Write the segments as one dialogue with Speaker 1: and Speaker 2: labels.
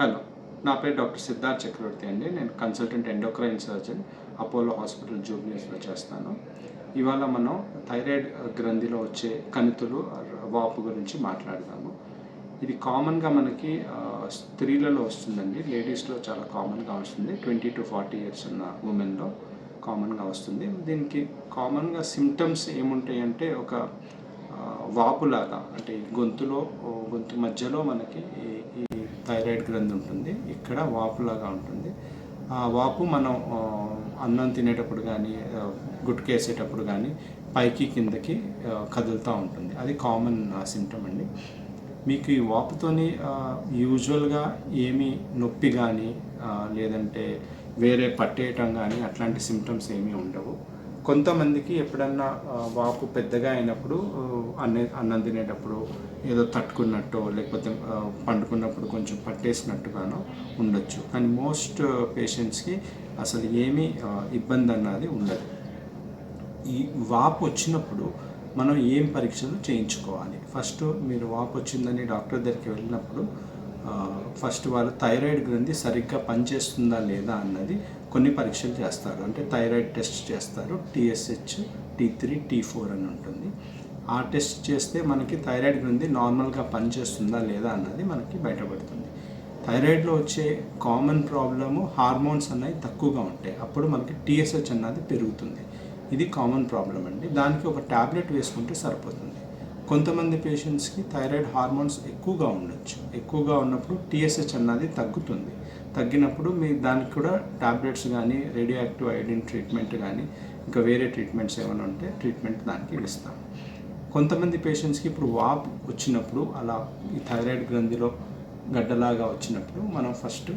Speaker 1: Hello నా పేరు doctor Siddharth చక్రవర్తి అండి. నేను consultant endocrine surgeon Apollo hospital జూబ్లీస్లో చేస్తాను. ఇవాళ మనం థైరాయిడ్ గ్రంథిలో వచ్చే కణితులు వాపు గురించి మాట్లాడదాము. ఇది కామన్గా మనకి స్త్రీలలో వస్తుందండి. లేడీస్లో చాలా కామన్గా వస్తుంది. ట్వంటీ టు ఫార్టీ ఇయర్స్ ఉన్న ఉమెన్లో కామన్గా వస్తుంది. దీనికి కామన్గా సిమ్టమ్స్ ఏముంటాయి అంటే ఒక వాపులాగా అంటే గొంతులో గొంతు మధ్యలో మనకి ఈ- థైరాయిడ్ గ్రంథి ఉంటుంది. ఇక్కడ వాపులాగా ఉంటుంది. ఆ వాపు మనం అన్నం తినేటప్పుడు కానీ గుట్కేసేటప్పుడు కానీ పైకి కిందకి కదులుతూ ఉంటుంది. అది కామన్ సిమ్టమ్ అండి. మీకు ఈ వాపుతోని యూజువల్గా ఏమి నొప్పి కానీ లేదంటే వేరే పట్టేయటం కానీ అట్లాంటి సిమ్టమ్స్ ఏమీ ఉండవు. కొంతమందికి ఎప్పుడన్నా వాపు పెద్దగా అయినప్పుడు ఆ, అన్నే అన్నం తినేటప్పుడు ఏదో తట్టుకున్నట్టు లేకపోతే పండుకున్నప్పుడు కొంచెం పట్టేసినట్టుగానో ఉండొచ్చు. కానీ మోస్ట్ పేషెంట్స్కి అసలు ఏమీ ఇబ్బంది అన్నది ఉండదు. ఈ వాపు వచ్చినప్పుడు మనం ఏం పరీక్షలు చేయించుకోవాలి? ఫస్ట్ మీరు వాపు వచ్చిందని డాక్టర్ దగ్గరికి వెళ్ళినప్పుడు ఫస్ట్ వాళ్ళు థైరాయిడ్ గ్రంథి సరిగ్గా పనిచేస్తుందా లేదా అన్నది కొన్ని పరీక్షలు చేస్తారు. అంటే థైరాయిడ్ టెస్ట్ చేస్తారు. TSH T three T four అని ఉంటుంది. ఆ టెస్ట్ చేస్తే మనకి థైరాయిడ్ గ్రంథి నార్మల్గా పనిచేస్తుందా లేదా అన్నది మనకి బయటపడుతుంది. థైరాయిడ్లో వచ్చే కామన్ ప్రాబ్లము హార్మోన్స్ అనేవి తక్కువగా ఉంటాయి. అప్పుడు మనకి టీఎస్హెచ్ అన్నది పెరుగుతుంది. ఇది కామన్ ప్రాబ్లం అండి. దానికి ఒక ట్యాబ్లెట్ వేసుకుంటే సరిపోతుంది. కొంతమంది పేషెంట్స్కి థైరాయిడ్ హార్మోన్స్ ఎక్కువగా ఉండొచ్చు. ఎక్కువగా ఉన్నప్పుడు టీఎస్హెచ్ అన్నది తగ్గుతుంది. తగ్గినప్పుడు మీ దానికి కూడా ట్యాబ్లెట్స్ కానీ రేడియో యాక్టివ్ ఐడిన్ ట్రీట్మెంట్ కానీ ఇంకా వేరే ట్రీట్మెంట్స్ ఏమైనా ఉంటే ట్రీట్మెంట్ దానికి ఇస్తాం. కొంతమంది పేషెంట్స్కి ఇప్పుడు వాప్ వచ్చినప్పుడు అలా ఈ థైరాయిడ్ గ్రంథిలో గడ్డలాగా వచ్చినప్పుడు మనం ఫస్ట్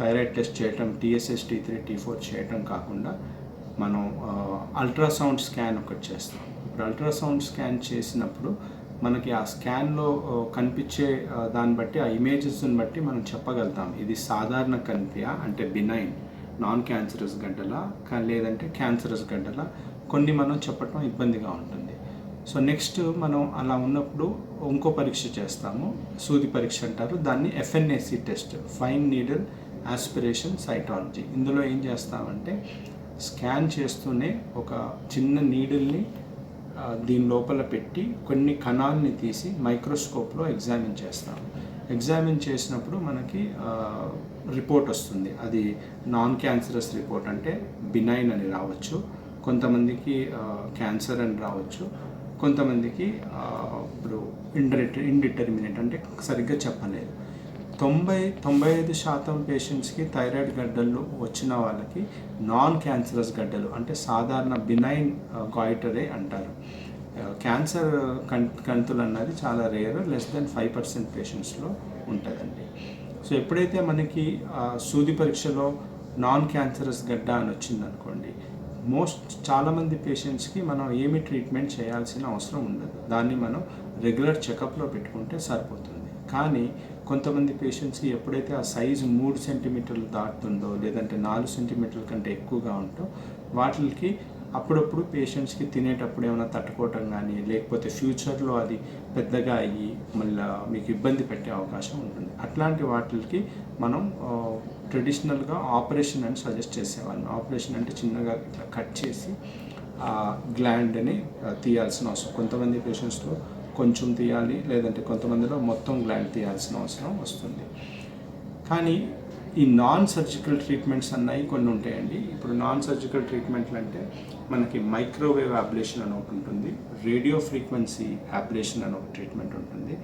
Speaker 1: థైరాయిడ్ టెస్ట్ చేయటం TSS T three T four చేయటం కాకుండా మనం అల్ట్రాసౌండ్ స్కాన్ ఒకటి చేస్తాం. ఇప్పుడు అల్ట్రాసౌండ్ స్కాన్ చేసినప్పుడు మనకి ఆ స్కాన్లో కనిపించే దాన్ని బట్టి ఆ ఇమేజెస్ని బట్టి మనం చెప్పగలుగుతాం. ఇది సాధారణ కన్పియా అంటే బినైన్ నాన్ క్యాన్సరస్ గడ్డల లేదంటే క్యాన్సరస్ గడ్డల. కొన్ని మనం చెప్పటం ఇబ్బందిగా ఉంటుంది. సో నెక్స్ట్ మనం అలా ఉన్నప్పుడు ఇంకో పరీక్ష చేస్తాము. సూది పరీక్ష అంటారు. దాన్ని FNAC test fine needle aspiration cytology ఇందులో ఏం చేస్తామంటే స్కాన్ చేస్తూనే ఒక చిన్న నీడిల్ని దీని లోపల పెట్టి కొన్ని కణాలని తీసి మైక్రోస్కోప్లో ఎగ్జామిన్ చేస్తాం ఎగ్జామిన్ చేసినప్పుడు మనకి రిపోర్ట్ వస్తుంది. అది నాన్ క్యాన్సరస్ రిపోర్ట్ అంటే బినైన్ అని రావచ్చు. కొంతమందికి క్యాన్సర్ అని రావచ్చు. కొంతమందికి ఇప్పుడు ఇండర్ ఇండిటర్మినేట్ అంటే సరిగ్గా చెప్పలేదు. తొంభై తొంభై ఐదు శాతం పేషెంట్స్కి థైరాయిడ్ గడ్డలు వచ్చిన వాళ్ళకి నాన్ క్యాన్సరస్ గడ్డలు అంటే సాధారణ బినైన్ గాయిటరే అంటారు. క్యాన్సర్ కం కంతులు అన్నది చాలా rare less than five percent పేషెంట్స్లో ఉంటుందండి. సో ఎప్పుడైతే మనకి సూది పరీక్షలో నాన్ క్యాన్సరస్ గడ్డ అని వచ్చిందనుకోండి మోస్ట్ చాలామంది పేషెంట్స్కి మనం ఏమి ట్రీట్మెంట్ చేయాల్సిన అవసరం ఉండదు. దాన్ని మనం రెగ్యులర్ చెకప్లో పెట్టుకుంటే సరిపోతుంది. కానీ కొంతమంది పేషెంట్స్కి ఎప్పుడైతే ఆ సైజు మూడు సెంటీమీటర్లు దాటుతుందో లేదంటే నాలుగు సెంటీమీటర్ల కంటే ఎక్కువగా ఉంటో వాటికి అప్పుడప్పుడు పేషెంట్స్కి తినేటప్పుడు ఏమైనా తట్టుకోవటం కానీ లేకపోతే ఫ్యూచర్లో అది పెద్దగా అయ్యి మళ్ళీ మీకు ఇబ్బంది పెట్టే అవకాశం ఉంటుంది. అట్లాంటి వాటికి మనం ట్రెడిషనల్గా ఆపరేషన్ అని సజెస్ట్ చేసేవాళ్ళం. ఆపరేషన్ అంటే చిన్నగా ఇట్లా కట్ చేసి ఆ గ్లాండ్ని తీయాల్సిన అవసరం. కొంతమంది పేషెంట్స్లో కొంచెం తీయాలి లేదంటే కొంతమందిలో మొత్తం గ్లాండ్ తీయాల్సిన అవసరం వస్తుంది. కానీ ఈ నాన్ సర్జికల్ ట్రీట్మెంట్స్ అన్నవి కొన్ని ఉంటాయండి. ఇప్పుడు నాన్ సర్జికల్ ట్రీట్మెంట్లు అంటే మనకి మైక్రోవేవ్ అబ్లేషన్ అని ఒకటి ఉంటుంది రేడియో ఫ్రీక్వెన్సీ అబ్లేషన్ అని ఒక ట్రీట్మెంట్ ఉంటుంది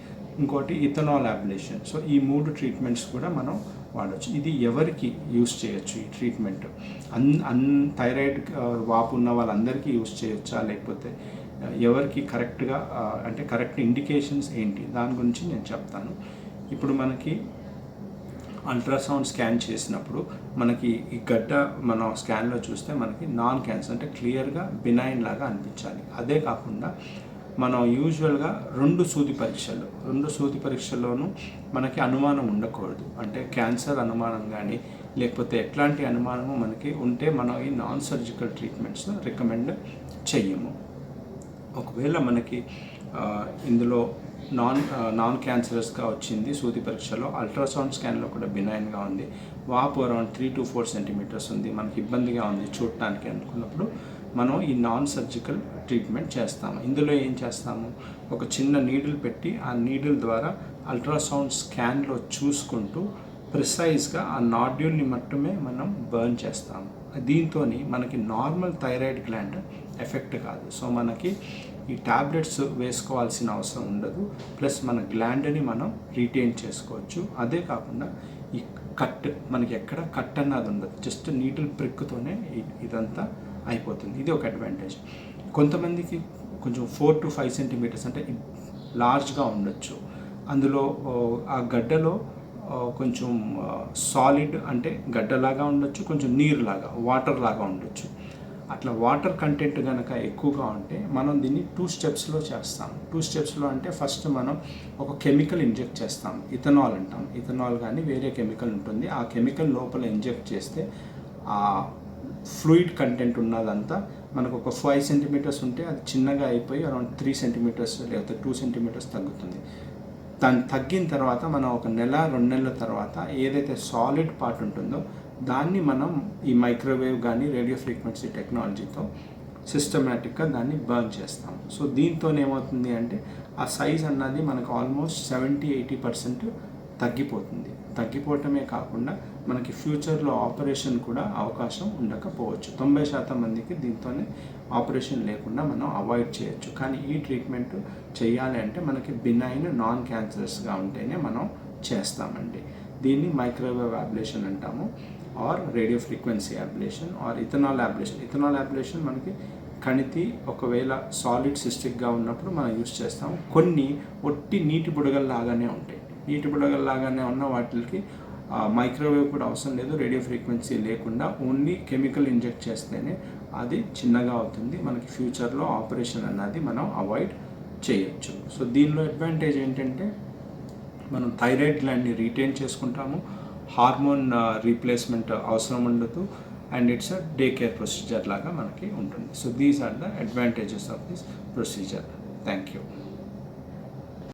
Speaker 1: ఇంకోటి ఇథనాల్ అబ్లేషన్ సో ఈ మూడు ట్రీట్మెంట్స్ కూడా మనం వాడచ్చు. ఇది ఎవరికి యూస్ చేయొచ్చు ఈ ట్రీట్మెంట్ అన్ అన్ థైరాయిడ్ వాపు uh, ఉన్న వాళ్ళందరికీ యూస్ చేయొచ్చా? లేకపోతే ఎవరికి కరెక్ట్గా అంటే కరెక్ట్ ఇండికేషన్స్ ఏంటి? దాని గురించి నేను చెప్తాను. ఇప్పుడు మనకి అల్ట్రాసౌండ్ స్కాన్ చేసినప్పుడు మనకి ఈ గడ్డ మనం స్కాన్లో చూస్తే మనకి నాన్ క్యాన్సర్ అంటే క్లియర్గా బినైన్ లాగా అనిపించాలి. అదే కాకుండా మనం యూజువల్గా రెండు సూది పరీక్షలు రెండు సూది పరీక్షల్లోనూ మనకి అనుమానం ఉండకూడదు. అంటే క్యాన్సర్ అనుమానం కానీ లేకపోతే ఎట్లాంటి అనుమానము మనకి ఉంటే మనం ఈ నాన్ సర్జికల్ ట్రీట్మెంట్స్ రికమెండ్ చెయ్యము. ఒకవేళ మనకి ఇందులో నాన్ నాన్ క్యాన్సరస్గా వచ్చింది సూది పరీక్షలో అల్ట్రాసౌండ్ స్కాన్లో కూడా బినైన్గా ఉంది. వాపు around three to four centimetres ఉంది. మనకి ఇబ్బందిగా ఉంది చూడటానికి అనుకున్నప్పుడు మనం ఈ నాన్ సర్జికల్ ట్రీట్మెంట్ చేస్తాము. ఇందులో ఏం చేస్తాము? ఒక చిన్న నీడిల్ పెట్టి ఆ నీడిల్ ద్వారా అల్ట్రాసౌండ్ స్కాన్లో చూసుకుంటూ ప్రిసైజ్గా ఆ నాడ్యూల్ని మట్టుమే మనం బర్న్ చేస్తాము. దీంతో మనకి నార్మల్ థైరాయిడ్ గ్లాండ్ ఎఫెక్ట్ కాదు. సో మనకి ఈ టాబ్లెట్స్ వేసుకోవాల్సిన అవసరం ఉండదు. ప్లస్ మన గ్లాండ్ని మనం రీటైన్ చేసుకోవచ్చు. అదే కాకుండా ఈ కట్ మనకి ఎక్కడ కట్ అన్నది ఉండదు. జస్ట్ నీటిల్ ప్రిక్కుతోనే ఇదంతా అయిపోతుంది. ఇది ఒక అడ్వాంటేజ్. కొంతమందికి కొంచెం ఫోర్ టు ఫైవ్ సెంటీమీటర్స్ అంటే లార్జ్గా ఉండొచ్చు. అందులో ఆ గడ్డలో కొంచెం సాలిడ్ అంటే గడ్డలాగా ఉండొచ్చు కొంచెం నీరులాగా వాటర్ లాగా ఉండొచ్చు. అట్లా వాటర్ కంటెంట్ కనుక ఎక్కువగా ఉంటే మనం దీన్ని టూ స్టెప్స్లో చేస్తాం. టూ స్టెప్స్లో అంటే ఫస్ట్ మనం ఒక కెమికల్ ఇంజెక్ట్ చేస్తాం. ఇథనాల్ అంటాం. ఇథనాల్ కానీ వేరే కెమికల్ ఉంటుంది. ఆ కెమికల్ లోపల ఇంజెక్ట్ చేస్తే ఆ ఫ్లూయిడ్ కంటెంట్ ఉన్నదంతా మనకు ఒక ఫైవ్ సెంటీమీటర్స్ ఉంటే అది చిన్నగా అయిపోయి అరౌండ్ త్రీ సెంటీమీటర్స్ లేకపోతే టూ సెంటీమీటర్స్ తగ్గుతుంది. దాన్ని తగ్గిన తర్వాత మనం ఒక నెల రెండు నెలల తర్వాత ఏదైతే సాలిడ్ పార్ట్ ఉంటుందో దాన్ని మనం ఈ మైక్రోవేవ్ కానీ రేడియో ఫ్రీక్వెన్సీ టెక్నాలజీతో సిస్టమేటిక్గా దాన్ని బర్న్ చేస్తాం. సో దీంతో ఏమవుతుంది అంటే ఆ సైజ్ అన్నది మనకు ఆల్మోస్ట్ సెవెంటీ ఎయిటీ పర్సెంట్ తగ్గిపోతుంది. తగ్గిపోవటమే కాకుండా మనకి ఫ్యూచర్లో ఆపరేషన్ కూడా అవకాశం ఉండకపోవచ్చు. తొంభై శాతం మందికి దీంతోనే ఆపరేషన్ లేకుండా మనం అవాయిడ్ చేయొచ్చు. కానీ ఈ ట్రీట్మెంట్ చేయాలి అంటే మనకి బినైన్ నాన్ క్యాన్సరస్గా ఉంటేనే మనం చేస్తామండి. దీన్ని మైక్రోవేవ్ అబ్లేషన్ అంటాము. Or radio frequency ablation or ethanol ablation ethanol ablation మనకి కణితి ఒకవేళ సాలిడ్ సిస్టిక్గా ఉన్నప్పుడు మనం యూస్ చేస్తాము. కొన్ని ఒట్టి నీటి బుడగల్లాగానే ఉంటాయి. నీటి బుడగల్లాగానే ఉన్న వాటికి మైక్రోవేవ్ కూడా అవసరం లేదు రేడియో ఫ్రీక్వెన్సీ లేకుండా ఓన్లీ కెమికల్ ఇంజెక్ట్ చేస్తేనే అది చిన్నగా అవుతుంది. మనకి ఫ్యూచర్లో ఆపరేషన్ అన్నది మనం అవాయిడ్ చేయొచ్చు. సో దీనిలో అడ్వాంటేజ్ ఏంటంటే మనం థైరాయిడ్ గ్లాండ్ని రీటైన్ చేసుకుంటాము. హార్మోన్ రీప్లేస్మెంట్ అవసరం ఉండదు. And it's a day care procedure లాగా మనకి ఉంటుంది. So these are the advantages of this procedure. Thank you